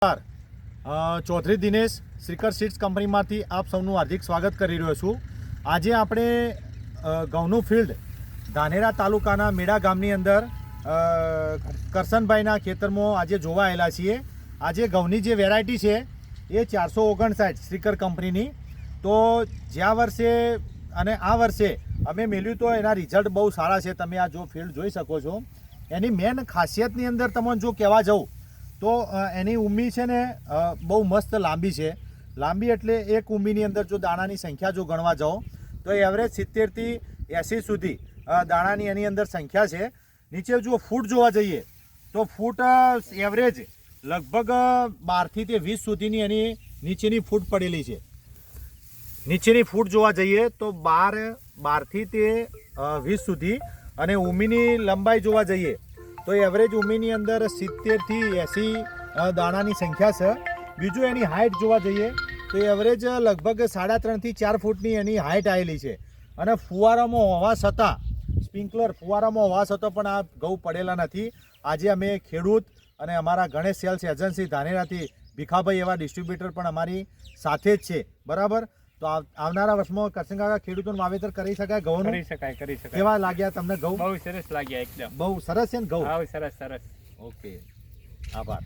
Chaudhary Dinesh શ્રીકર seeds કંપનીમાંથી આપ સૌનું હાર્દિક સ્વાગત કરી રહ્યો છું. આજે આપણે ઘઉંનું ફિલ્ડ ધાનેરા તાલુકાના મેડા ગામની અંદર કરશનભાઈના ખેતરમાં આજે જોવા આવેલા છીએ. આજે ઘઉંની જે વેરાયટી છે, એ ચારસો ઓગણસાઠ શ્રીકર કંપનીની. તો જ્યાં વર્ષે અને આ વર્ષે અમે મેળ્યું તો એના રિઝલ્ટ બહુ સારા છે. તમે આ જો ફિલ્ડ જોઈ શકો છો. એની મેન ખાસિયતની અંદર તમને જો કહેવા જાઉં તો એની ઉમી છે ને બહુ મસ્ત લાંબી છે. લાંબી એટલે એક ઉમીની અંદર જો દાણાની સંખ્યા જો ગણવા જાઓ, તો એવરેજ સિત્તેરથી એંસી સુધી દાણાની એની અંદર સંખ્યા છે. નીચે જો ફૂટ જોવા જઈએ, તો ફૂટ એવરેજ લગભગ બારથી તે વીસ સુધીની એની નીચેની ફૂટ પડેલી છે. નીચેની ફૂટ જોવા જઈએ, તો બાર, બારથી તે વીસ સુધી અને ઉમીની લંબાઈ જોવા જઈએ તો એવરેજ ઉમીની અંદર સિત્તેરથી એંસી દાણાની સંખ્યા છે. બીજું એની હાઇટ જોવા જઈએ, તો એવરેજ લગભગ સાડા ત્રણથી ચાર ફૂટની એની હાઇટ આવેલી છે. અને ફુવારામાં હોવા છતાં સ્પ્રિંકલર ફુવારામાં હોવા છતાં પણ આ ઘઉં પડેલા નથી. આજે અમે ખેડૂત અને અમારા ગણેશ સેલ્સ એજન્સી ધાનેરાથી ભીખાભાઈ એવા ડિસ્ટ્રીબ્યુટર પણ અમારી સાથે જ છે. બરાબર? તો આવ- આવનારા વર્ષમાં કરસંગા ખેડૂતોનું વાવેતર કરી શકાય ઘઉં કરી શકાય કરી શકાય. કેવા લાગ્યા તમને ઘઉં? બહુ સરસ લાગ્યા એકદમ. બહુ સરસ છે ને ઘઉં? હા સરસ સરસ. ઓકે. આભાર.